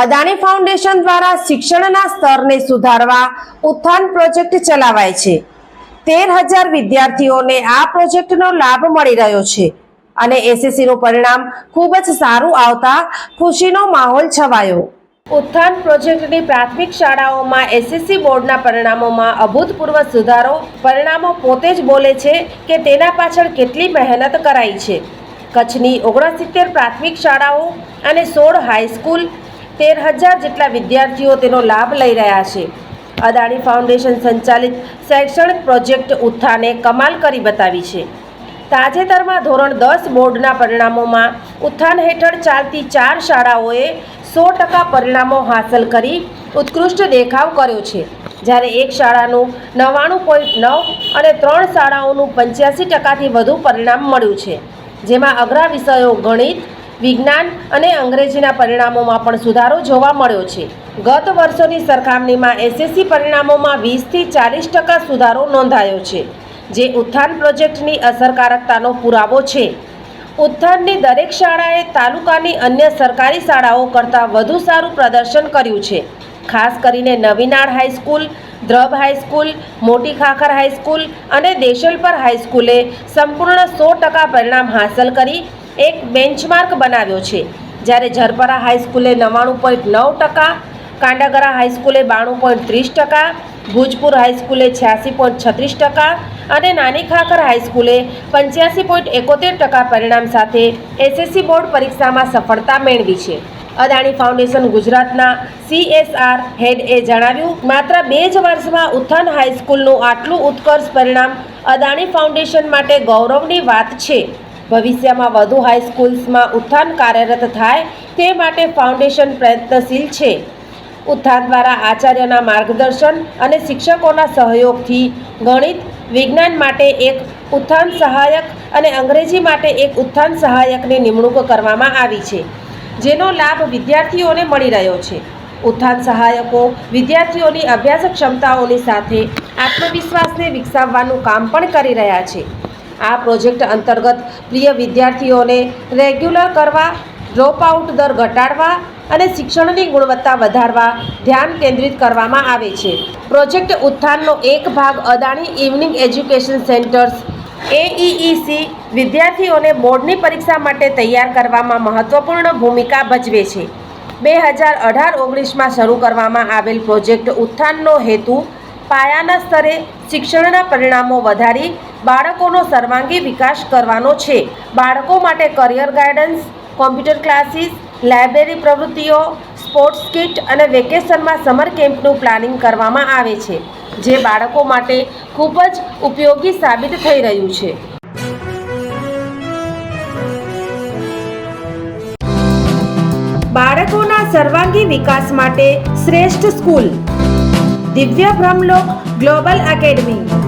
Adani foundation દ્વારા શિક્ષણના સ્તરને સુધારવા ઉત્થાન પ્રોજેક્ટ ચલાવાય છે. તેર હજાર વિદ્યાર્થીઓને આ પ્રોજેક્ટનો લાભ મળી રહ્યો છે અને એસએસસીનું પરિણામ ખૂબ જ સારું આવતા ખુશીનો માહોલ છવાયો. ઉત્થાન પ્રોજેક્ટની પ્રાથમિક શાળાઓમાં એસએસસી બોર્ડના પરિણામોમાં અભૂતપૂર્વ સુધારો, પરિણામો પોતે જ બોલે છે કે તેના પાછળ કેટલી મહેનત કરાઈ છે. કચ્છની ઓગણસિત્તેર પ્રાથમિક શાળાઓ અને સોળ હાઈસ્કૂલ તેર હજાર જેટલા વિદ્યાર્થીઓ તેનો લાભ લઈ રહ્યા છે. અદાણી ફાઉન્ડેશન સંચાલિત શૈક્ષણિક પ્રોજેક્ટ ઉત્થાને કમાલ કરી બતાવી છે. તાજેતરમાં ધોરણ દસ બોર્ડના પરિણામોમાં ઉત્થાન હેઠળ ચાલતી ચાર શાળાઓએ સો ટકા પરિણામો હાંસલ કરી ઉત્કૃષ્ટ દેખાવ કર્યો છે. જ્યારે એક શાળાનું નવ્વાણું પોઈન્ટ નવ અને ત્રણ શાળાઓનું પંચ્યાસી ટકાથી વધુ પરિણામ મળ્યું છે. જેમાં અઘરા વિષયો ગણિત વિજ્ઞાન અને અંગ્રેજીના પરિણામોમાં પણ સુધારો જોવા મળ્યો છે. ગત વર્ષોની સરખામણીમાં એસએસસી પરિણામોમાં વીસથી ચાલીસ ટકા સુધારો નોંધાયો છે, જે ઉત્થાન પ્રોજેક્ટની અસરકારકતાનો પુરાવો છે. ઉત્થાનની દરેક શાળાએ તાલુકાની અન્ય સરકારી શાળાઓ કરતાં વધુ સારું પ્રદર્શન કર્યું છે. ખાસ કરીને નવીનાળ હાઈસ્કૂલ, દ્રબ હાઈસ્કૂલ, મોટી ખાખર હાઈસ્કૂલ અને દેશલપર હાઈસ્કૂલે સંપૂર્ણ સો ટકા પરિણામ હાંસલ કરી એક બેન્ચમાર્ક બનાવ્યો છે. જ્યારે ઝરપરા હાઈસ્કૂલે નવ્વાણું પોઈન્ટ નવ ટકા, કાંડાગરા હાઈસ્કૂલે બાણું પોઈન્ટ ત્રીસ ટકા, ભુજપુર હાઈસ્કૂલે છ્યાસી પોઈન્ટ છત્રીસ ટકા અને નાની ખાખર હાઈસ્કૂલે પંચ્યાસી પોઈન્ટ એકોતેર ટકા પરિણામ સાથે એસએસસી બોર્ડ પરીક્ષામાં સફળતા મેળવી છે. અદાણી ફાઉન્ડેશન ગુજરાતના સીએસઆર હેડએ જણાવ્યું, માત્ર બે જ વર્ષમાં ઉત્થાન હાઈસ્કૂલનું આટલું ઉત્કર્ષ પરિણામ અદાણી ફાઉન્ડેશન માટે ગૌરવની વાત છે. ભવિષ્યમાં વધુ હાઈસ્કૂલ્સમાં ઉત્થાન કાર્યરત થાય તે માટે ફાઉન્ડેશન પ્રયત્નશીલ છે. ઉત્થાન દ્વારા આચાર્યના માર્ગદર્શન અને શિક્ષકોના સહયોગથી ગણિત, વિજ્ઞાન માટે એક ઉત્થાન સહાયક અને અંગ્રેજી માટે એક ઉત્થાન સહાયકની નિમણૂક કરવામાં આવી છે, જેનો લાભ વિદ્યાર્થીઓને મળી રહ્યો છે. ઉત્થાન સહાયકો વિદ્યાર્થીઓની અભ્યાસ ક્ષમતાઓની સાથે આત્મવિશ્વાસને વિકસાવવાનું કામ પણ કરી રહ્યા છે. આ પ્રોજેક્ટ અંતર્ગત પ્રિય વિદ્યાર્થીઓને રેગ્યુલર કરવા, ડ્રોપ આઉટ દર ઘટાડવા અને શિક્ષણની ગુણવત્તા વધારવા ધ્યાન કેન્દ્રિત કરવામાં આવે છે. પ્રોજેક્ટ ઉત્થાનનો એક ભાગ Adani evening education centres, AEEC વિદ્યાર્થીઓને બોર્ડની પરીક્ષા માટે તૈયાર કરવામાં મહત્વપૂર્ણ ભૂમિકા ભજવે છે. બે હજાર અઢાર ઓગણીસમાં શરૂ કરવામાં આવેલ પ્રોજેક્ટ ઉત્થાનનો હેતુ પાયાના સ્તરે શિક્ષણના પરિણામો વધારી બાળકોનો સર્વાંગી વિકાસ કરવાનો છે. બાળકો માટે career guidance computer classes library પ્રવૃત્તિઓ સ્પોર્ટ્સ કિટ અને વેકેશનમાં સમર કેમ્પનું પ્લાનિંગ કરવામાં આવે છે, જે બાળકો માટે ખૂબ જ ઉપયોગી સાબિત થઈ રહ્યું છે. બાળકોના સર્વાંગી વિકાસ માટે શ્રેષ્ઠ સ્કૂલ. દિવ્ય Brahmlok global academy.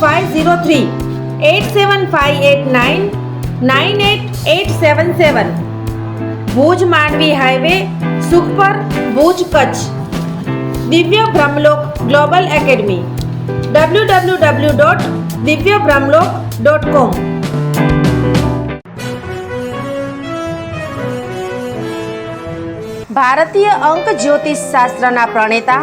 five zero three eight seven five eight nine nine eight eight seven seven Bhuj Mandvi highway, Sukhpar, Bhuj Kutch. Divya Brahmalok global academy W W W dot Divya Brahmalok dot કોમ ભારતીય અંક જ્યોતિષ શાસ્ત્રના પ્રણેતા